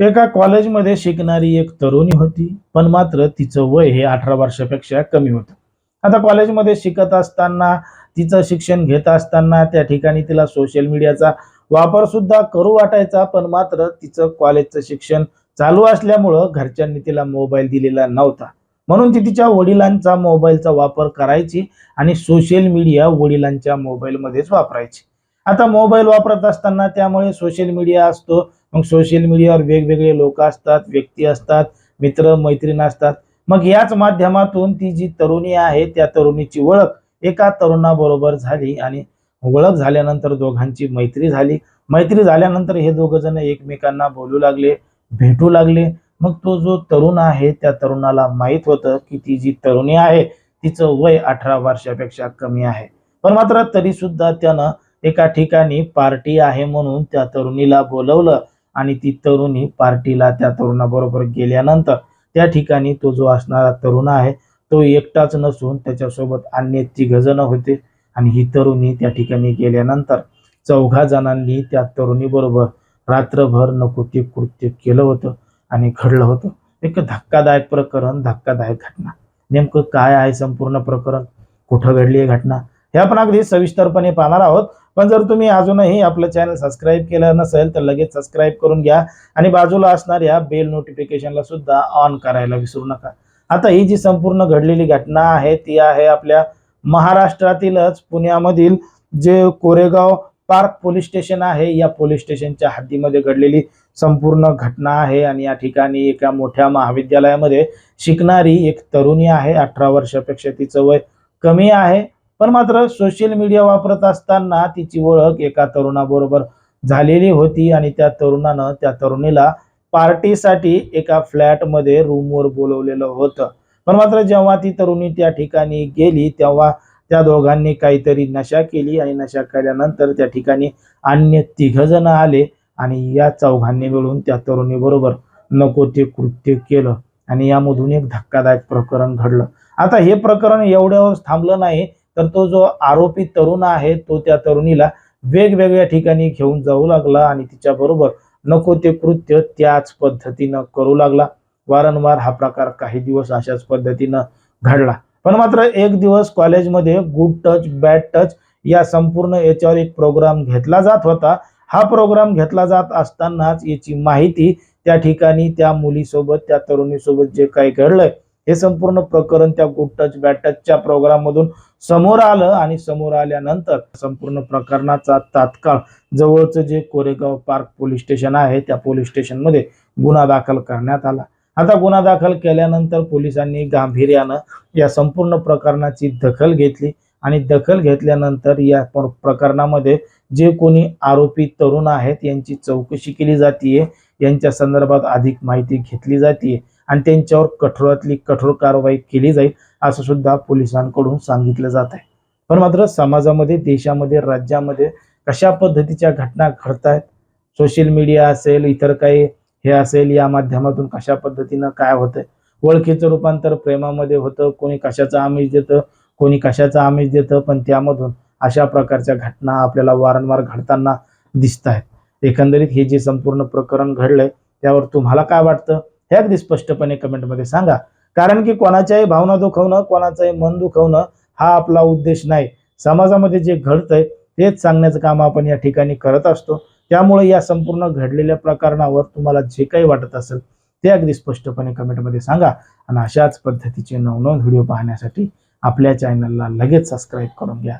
एका कॉलेजमध्ये शिकणारी एक तरुणी होती पण मात्र तिचं वय हे अठरा वर्षापेक्षा कमी होतं. आता कॉलेजमध्ये शिकत असताना तिचं शिक्षण घेत असताना त्या ठिकाणी तिला सोशल मीडियाचा वापर सुद्धा करू वाटायचा पण मात्र तिचं कॉलेजचं शिक्षण चालू असल्यामुळं घरच्यांनी तिला मोबाईल दिलेला नव्हता. म्हणून ती तिच्या वडिलांचा मोबाईलचा वापर करायची आणि सोशल मीडिया वडिलांच्या मोबाईलमध्येच वापरायची. आता मोबाईल वापरत असताना त्यामुळे सोशल मीडिया असतो. मग सोशल मीडियावर वेगवेगळे लोक असतात व्यक्ती असतात मित्र मैत्रीण असतात. मग याच माध्यमातून ती जी तरुणी आहे त्या तरुणीची ओळख एका तरुणाबरोबर झाली आणि ओळख झाल्यानंतर दोघांची मैत्री झाली. मैत्री झाल्यानंतर हे दोघ जण एकमेकांना बोलू लागले भेटू लागले. मग तो जो तरुण आहे त्या तरुणाला माहीत होतं की ती जी तरुणी आहे तिचं वय अठरा वर्षापेक्षा कमी आहे. पण मात्र तरी सुद्धा त्यानं एका ठिकाणी पार्टी आहे म्हणून त्या तरुणीला बोलवलं आणि ती तरुणी पार्टीला त्या तरुणाबरोबर गेल्यानंतर त्या ठिकाणी तो जो असणारा तरुण आहे तो एकटाच नसून त्याच्यासोबत अन्य तिघजण होते आणि ही तरुणी त्या ठिकाणी गेल्यानंतर चौघा जणांनी त्या तरुणीबरोबर रात्रभर नको ते कृत्य केलं होतं आणि घडलं होतं. एक धक्कादायक प्रकरण धक्कादायक घटना. नेमकं काय आहे संपूर्ण प्रकरण? कुठं घडली आहे घटना? हे आपण अगदी सविस्तरपणे पाहणार आहोत. पण जर तुम्ही अजूनही आपलं चॅनल सबस्क्राईब केलं नसेल तर लगेच सबस्क्राईब करून घ्या. आणि बाजूला असणाऱ्या बेल नोटिफिकेशनला सुद्धा ऑन करायला विसरू नका. आता ही जी संपूर्ण घडलेली घटना आहे ती आहे आपल्या महाराष्ट्रातीलच. पुण्यामधील जे कोरेगाव पार्क पोलीस स्टेशन आहे या पोलीस स्टेशनच्या हद्दीमध्ये घडलेली संपूर्ण घटना आहे. आणि या ठिकाणी एका मोठ्या महाविद्यालयामध्ये शिकणारी एक तरुणी आहे. अठरा वर्षापेक्षा तिचं वय कमी आहे. पण मात्र सोशल मीडिया वापरत असताना तिची ओळख एका तरुणाबरोबर झालेली होती आणि त्या तरुणानं त्या तरुणीला पार्टीसाठी एका फ्लॅटमध्ये रूमवर बोलवलेलं होतं. पण मात्र जेव्हा ती तरुणी त्या ठिकाणी गेली तेव्हा त्या दोघांनी काहीतरी नशा केली आणि नशा केल्यानंतर त्या ठिकाणी अन्य तिघ जण आले आणि या चौघांनी मिळून त्या तरुणीबरोबर नको ते कृत्य केलं आणि यामधून एक धक्कादायक प्रकरण घडलं. आता हे प्रकरण एवढ्यावर थांबलं नाही तर तो जो आरोपी तरुण आहे तो त्या तरुणीला वेगवेगळ्या ठिकाणी घेऊन जाऊ लागला आणि तिच्याबरोबर नको ते कृत्य त्याच पद्धतीनं करू लागला. वारंवार हा प्रकार काही दिवस अशाच पद्धतीनं घडला. पण मात्र एक दिवस कॉलेजमध्ये गुड टच बॅड टच या संपूर्ण याच्यावर एक प्रोग्राम घेतला जात होता. हा प्रोग्राम घेतला जात असतानाच याची माहिती त्या ठिकाणी त्या मुलीसोबत त्या तरुणीसोबत जे काही घडलंय हे संपूर्ण प्रकरण त्या गुड टच बॅड टचच्या प्रोग्राम मधून समोर आलं आणि समोर आल्यानंतर संपूर्ण प्रकरणाचा तात्काळ जवळचं जे कोरेगाव पार्क पोलीस स्टेशन आहे त्या पोलीस स्टेशनमध्ये गुन्हा दाखल करण्यात आला. आता गुन्हा दाखल केल्यानंतर पोलिसांनी गांभीर्यानं या संपूर्ण प्रकरणाची दखल घेतली आणि दखल घेतल्यानंतर या प्रकरणामध्ये जे कोणी आरोपी तरुण आहेत यांची चौकशी केली जातीये. यांच्या संदर्भात अधिक माहिती घेतली जातीये. आणि त्यांच्यावर कठोरातली कठोर कारवाई केली जाईल असं सुद्धा पोलिसांकडून सांगितलं जात आहे. पण मात्र समाजामध्ये देशामध्ये राज्यामध्ये कशा पद्धतीच्या घटना घडत आहेत सोशल मीडिया असेल इतर काही हे असेल या माध्यमातून कशा पद्धतीनं काय होतंय? ओळखीचं रूपांतर प्रेमामध्ये होतं कोणी कशाचं आमिष देतं कोणी कशाचं आमिष देतं पण त्यामधून अशा प्रकारच्या घटना आपल्याला वारंवार घडताना दिसत आहेत एकंदरीत हे जे संपूर्ण प्रकरण घडलंय त्यावर तुम्हाला काय वाटतं? हे अगदी स्पष्टपणे कमेंटमध्ये सांगा. कारण की कोणाच्याही भावना दुखवणं कोणाचंही मन दुखवणं हा आपला उद्देश नाही. समाजामध्ये जे घडतंय तेच सांगण्याचं काम आपण या ठिकाणी करत असतो. त्यामुळे या संपूर्ण घडलेल्या प्रकरणावर तुम्हाला जे काही वाटत असेल ते अगदी स्पष्टपणे कमेंटमध्ये सांगा. आणि अशाच पद्धतीचे नवनवीन व्हिडिओ पाहण्यासाठी आपल्या चॅनलला लगेच सबस्क्राईब करून घ्या.